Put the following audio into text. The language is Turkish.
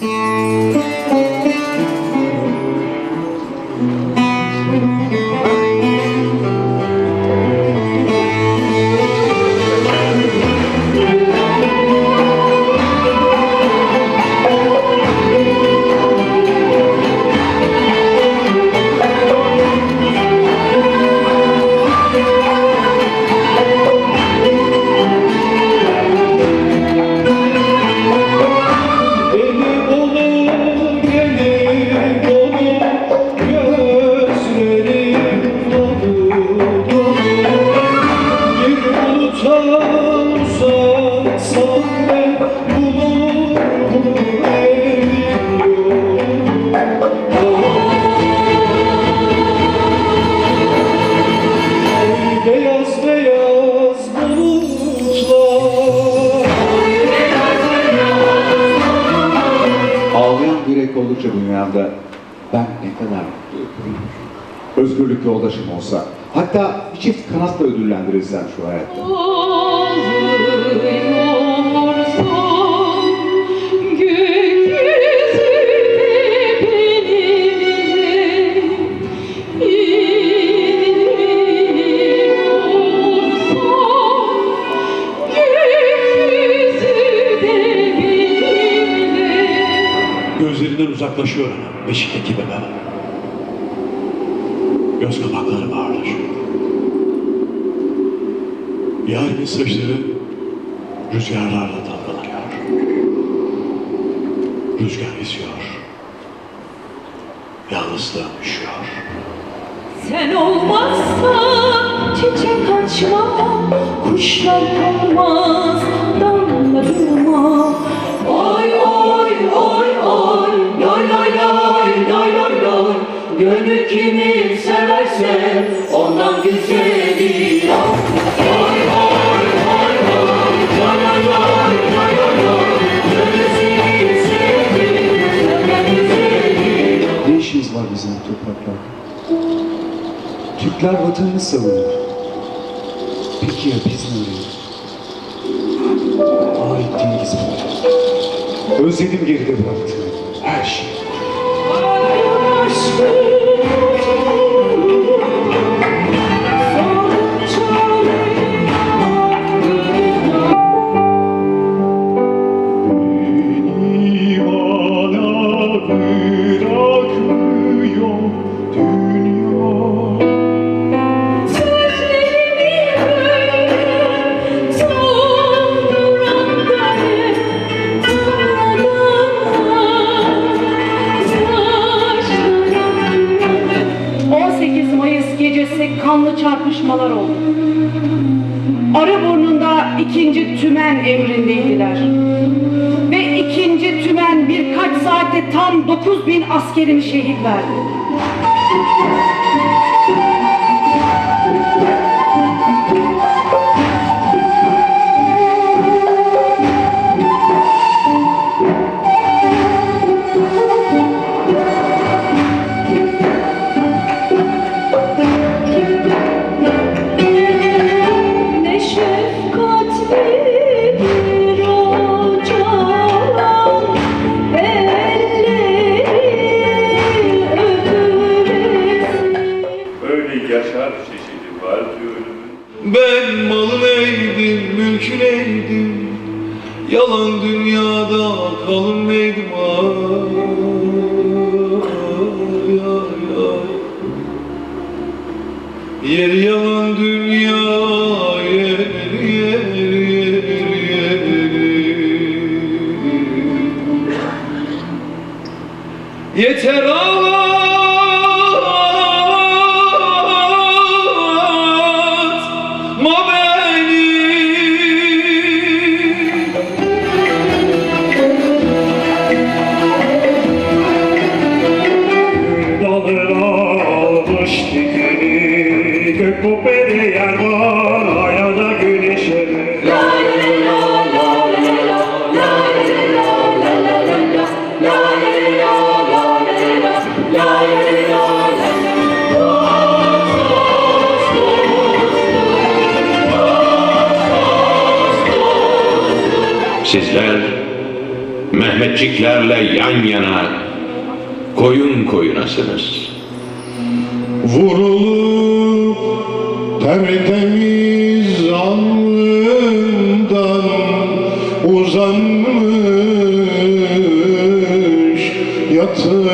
Música Ağlayan yürek oldukça dünyamda ben ne kadar mutluyum. Özgürlük yoldaşım olsa, hatta bir çift kanatla ödüllendirilsem şu hayatta. Gözlerinden uzaklaşıyor beşikteki bebe. Göz kapakları ağırlaşıyor. Yarimin saçları rüzgarlarla dalgalanıyor. Rüzgar esiyor. Yalnızlığım üşüyor. Sen olmazsan çiçek açmam, kuşlar konmaz, damla durmam. Oy oy oy oy, loy loy loy loy loy loy. Gönül kimi Ne işimiz var bizim topraklarda? Türkler vatanını savunuyor. Peki ya biz ne arıyoruz? Ait değiliz buraya. Özledim geride bıraktığım her şeyi. Arıburnu'nda ikinci tümen emrindeydiler. Ve ikinci tümen birkaç saatte tam 9000 askerini şehit verdi. Malın neydim, mülkün neydim Yalan dünyada ay, ay. Yer yalan dünya yer yer yer yer. Yeter ağlatma sizler Mehmetçiklerle yan yana koyun koyunasınız. Vurulup tertemiz alnından uzanmış yatır